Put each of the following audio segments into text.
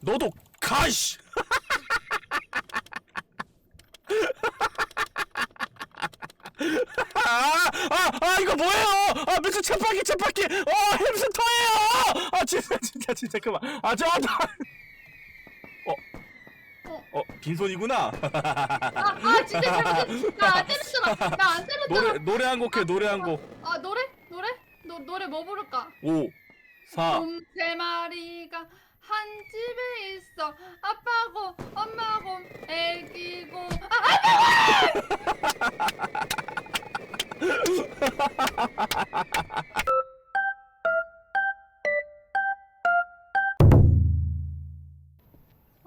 너도 가시. 아, 아, 아, 이거 뭐예요? 아, 미친 쳇바퀴, 쳇바퀴. 어, 햄스터예요. 아, 진짜, 진짜, 진짜 그만. 아, 저, 나. 어, 어, 빈손이구나. 아, 아 진짜 잘못했어. 나안 때렸잖아. 나 안 때렸잖아. 노래, 노래 한 곡 해, 노래 한 곡. 아 노래? 노래? 노, 노래 뭐 부를까? 5, 4, 곰세 마리가 한 집에 있어. 아빠고 엄마고 애기고. 아,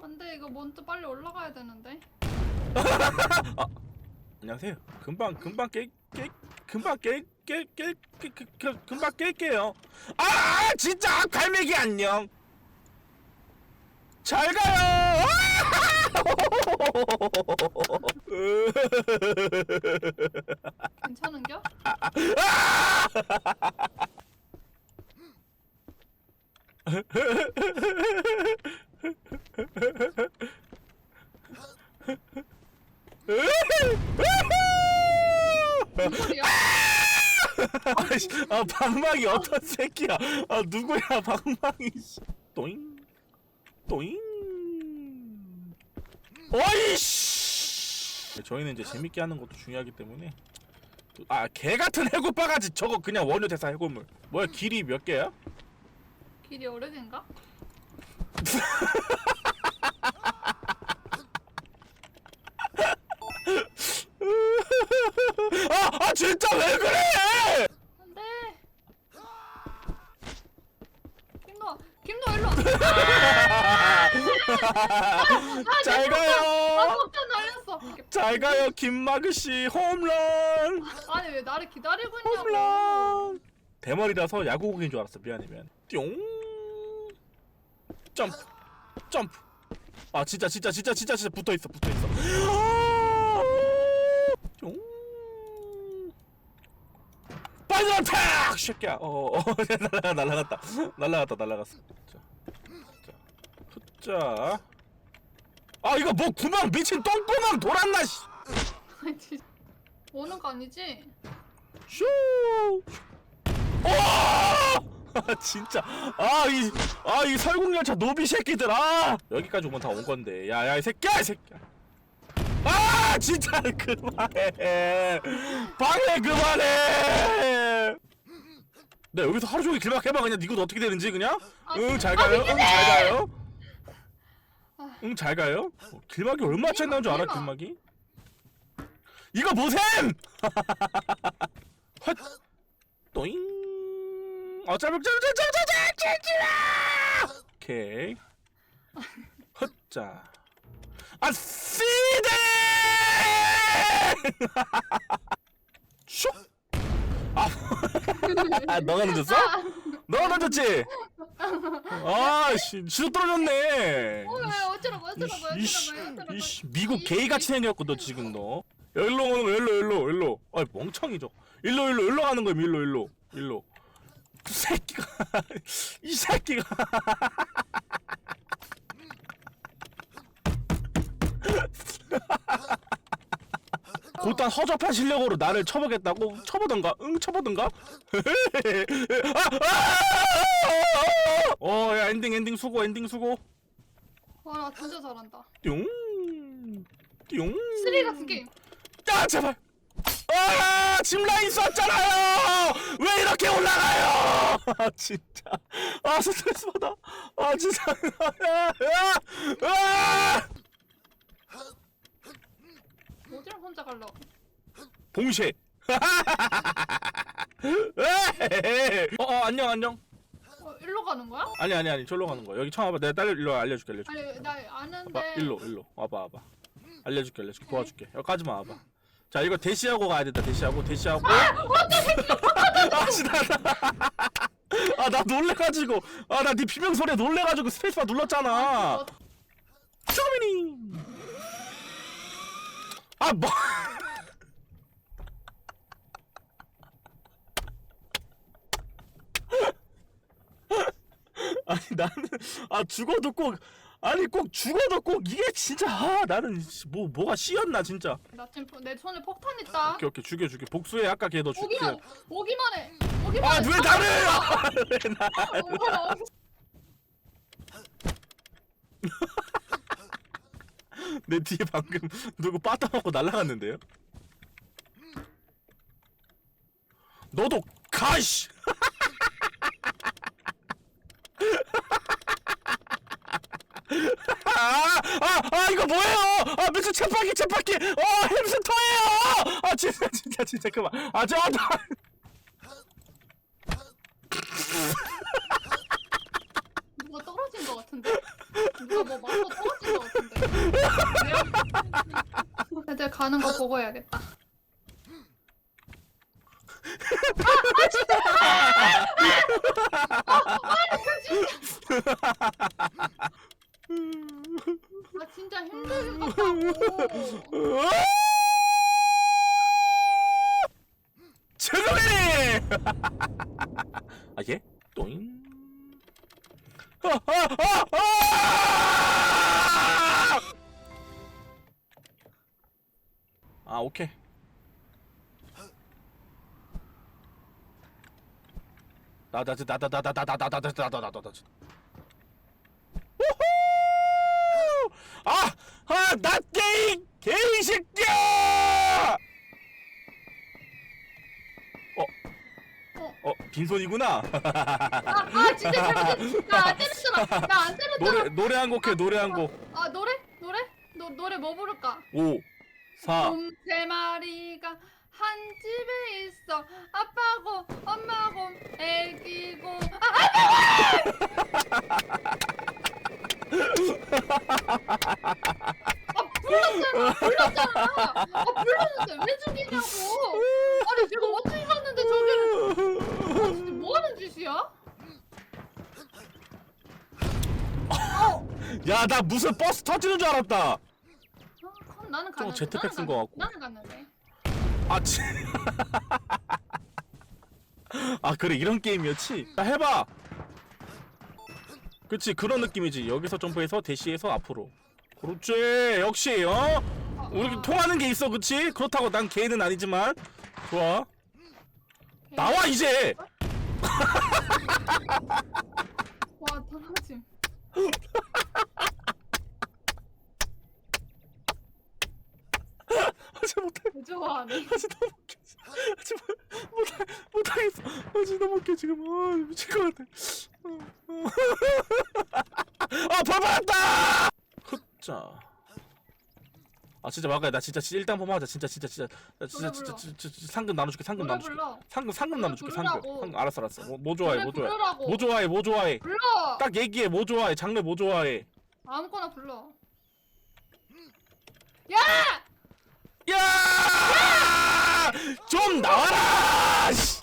안돼 이거 몬트 빨리 올라가야 되는데. 안녕하세요. 금방 금방 깨, 깨 금방 깨, 깨, 깨 금방 깰게요. 아, 진짜 갈매기 안녕. 잘 가요. 괜찮은겨? 뭔 소리야? 아이씨, 아 방망이 어떤 새끼야? 아 누구야 방망이? 씨. 또잉, 또잉. 어이씨. 저희는 이제 재밌게 하는 것도 중요하기 때문에. 아 개 같은 해골 바가지 저거 그냥 원효 대사 해골물. 뭐야 길이 몇 개야? 길이 오래된가? 아, 아 진짜 왜 그래? 안돼. 김노아, 김노아 일로 와. 잘 가요. 날렸어. 잘 가요 김마그 씨 홈런. 아니 왜 나를 기다리고 있냐고. 홈런. 대머리라서 야구공인 줄 알았어. 미안해 미안. 뿅. 점프. 점프. 아 진짜 진짜 진짜 진짜 진짜 붙어 있어 붙어 있어. 뿅. 빨리 어택! 새끼야. 어, 어 날라가 날라갔다. 날라갔다 날라갔어. 자. 자. 자. 아 이거 뭐 구멍 미친 똥구멍 돌았나 씨. 아니, 진짜. 오는 거 아니지? 슈! 와! 진짜 아이 아이 설국열차 노비 새끼들 아 여기까지 오면 다 온 건데 야 야 이 새끼야 이 새끼야 아 진짜 그만해 방해 그만해 네 여기서 하루 종일 길막 해봐 그냥 니가 어떻게 되는지 그냥 아, 응잘 아, 가요 응잘 가요 아. 응 잘 가요? 어, 길막이 얼마 차이 나는 줄 알아 길막. 길막이? 이거 보셈! 헛! 또잉! 어 짧은 짧은 짧은 짧은 짧은 오케이. 헛자. 아 씨데 슉아 너가 늦었어? 너가 늦었지? 아씨 지도 떨어졌네. 어, 왜 어쩌라고 어쩌라고 어쩌라고 어쩌라고. 이씨, 미국 게이같이 생겼고 너 지금 너. 일로 오는 거 일로 일로 일로. 아 멍청이죠. 일로 일로 일로 가는 거야 일로 일로. 일로. 그 새끼가 이 새끼가. 곧단 허접한 실력으로 나를 쳐보겠다고 쳐보던가? 응 쳐보던가? 아, 어야 엔딩 엔딩 수고 엔딩 수고 와 나 진짜 잘한다. 뿅 뿅. 스리 같은 게임. 아 제발. 아, 집 라인 썼잖아요. 왜 이렇게 올라가요? 아 진짜. 아 스트레스 받아. 아 진짜. 아, 아, 어디를 혼자 갈라? 봉쇄. 어, 어 안녕 안녕. 어, 일로 가는 거야? 아니 아니 아니 절로 가는 거. 여기 처음 와봐. 내가 딸 일로 알려줄게 알려줄게. 아니 나 아는데. 와봐 일로 일로 와봐 와봐. 알려줄게 알려줄게 도와줄게. 여기까지만 와봐. 자 이거 대시하고 가야 된다 대시하고 대시하고. 아 진짜. 아나 놀래가지고 아 나 네 비명 소리에 놀래가지고 스페이스바 눌렀잖아. 아 뭐? 아니 나는 아 죽어도 꼭 아니 꼭 죽어도 꼭 이게 진짜 아 나는 씨, 뭐 뭐가 씨였나 진짜 나 지금 포- 내 손에 폭탄 있다. 오케이 오케이 죽여 죽여 복수해 아까 걔 너 죽여 오기만 오기만 해. 오기만 해. 아왜 나를 왜나 얼마나 내 뒤에 방금 누구 빠따 먹고 날라갔는데요? 너도 가시! 아, 아, 아, 이거 뭐예요? 아, 미친 쳇바퀴, 쳇바퀴! 어, 햄스터예요! 아, 진짜, 진짜, 진짜, 그만. 아, 저, 나. 누가 떨어진 것 같은데? 누가 뭐 떨어진 것 같은데? 애들 가는 거 보고 해야겠다. 아 아, 오케이. 나, 나, 나, 나, 나, 나, 나, 나, 나, 나, 나, 나, 나, 나, 나, 나, 나. 우후! 아, 아, 나 게임, 게이 새끼야! 어, 빈손이구나. 아, 아 진짜 잘못했어. 나안 때렸잖아. 나 안 때렸잖아. 노래 노래 한 곡 해. 노래 한 곡. 아 노래? 노래? 노, 노래 뭐 부를까? 5 4 곰 세 마리가 한 집에 있어. 아빠고 엄마고 애기고. 아, 아 불렀잖아! 불렀잖아! 아 불렀는데 왜 죽이냐고! 아니 제가 어떻게 갔는데 저기를 아 진짜 뭐 하는 짓이야? 야, 나 무슨 버스 터지는 줄 알았다. 나는 저거 갔는데 제트팩 나는 쓴 갔- 거 같고. 나는 갔는데 아, 치. 아, 그래. 이런 게임이었지. 자, 해 봐. 그렇지. 그런 느낌이지. 여기서 점프해서 대시해서 앞으로. 그렇지. 역시 어? 아, 우리 아, 통하는 게 있어. 그렇지? 그렇다고 난 개는 아니지만. 좋아. 나와 이제. 와 당하지 하지 못해. 왜 좋아하네 너무 웃겨. 하지 못 못하 못하겠어. 하지 너무 웃겨 지금. 아 미칠 것 같아. 아 벌받았다. 흑자. 아 진짜 막아야 나 진짜 진짜 일단 범하자 진짜 진짜 진짜 나 진짜 진짜. 진짜, 진짜 상금 나눠줄게 상금 노래 나눠줄게 불러 상금 상금 나눠줄게 상금 부르라고. 상금 알았어 알았어 뭐, 뭐 좋아해 노래 뭐 좋아해 부르라고 뭐 좋아해 뭐 좋아해 불러 딱 얘기해 뭐 좋아해 장르 뭐 좋아해 아무거나 불러 야! 야! 좀 나와라! 씨!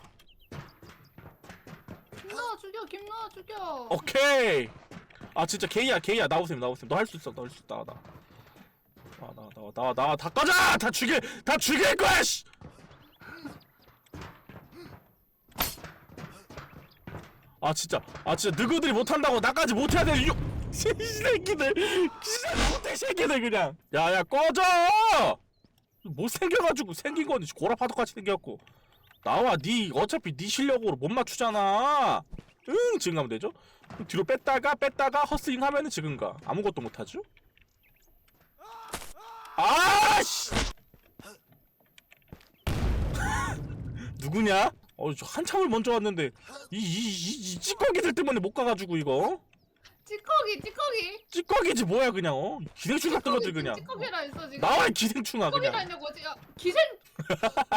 김나와 죽여 김나와 죽여 오케이. 아 진짜 게이야 게이야 나오세요 나오세요 너 할 수 있어 너 할 수 있다 나. 나와 나와 나와 나와 나와 다 꺼져 다 죽일 다 죽일 거야 씨. 아 진짜 아 진짜 너희들이 못한다고 나까지 못해야 돼 유. 이 새끼들 진짜 못해 새끼들 그냥 야야 꺼져 못 생겨가지고 생긴 건 고라파도 같이 생겼고. 나와 니 어차피 니 실력으로 못 맞추잖아. 응 지금 가면 되죠? 뒤로 뺐다가 뺐다가 허스윙 하면은 지금 가. 아무것도 못하죠? 아씨! 누구냐? 어, 저 한참을 먼저 왔는데 이이 이 찌꺼기들 때문에 못 가가지고 이거 찌꺼기 찌꺼기. 찌꺼기지 뭐야 그냥 어? 기생충 같은 것들 그냥. 찌꺼기라 있어 지금. 나와 이 기생충아 찌꺼기라 그냥 거지 야, 기생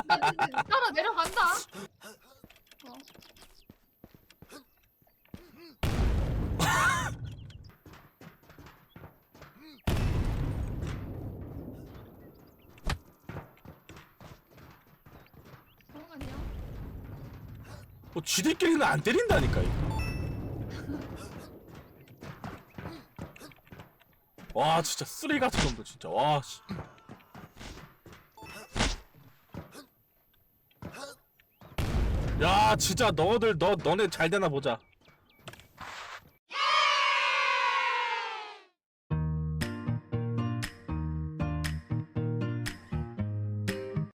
나, 나, 나, 따라 내려간다. 어. 어, 아니야 뭐 지들끼리는 안 때린다니까 이거. 와 진짜 쓰레기 같은 놈들 진짜 와 씨. 야 진짜 너들 너 너네 잘 되나 보자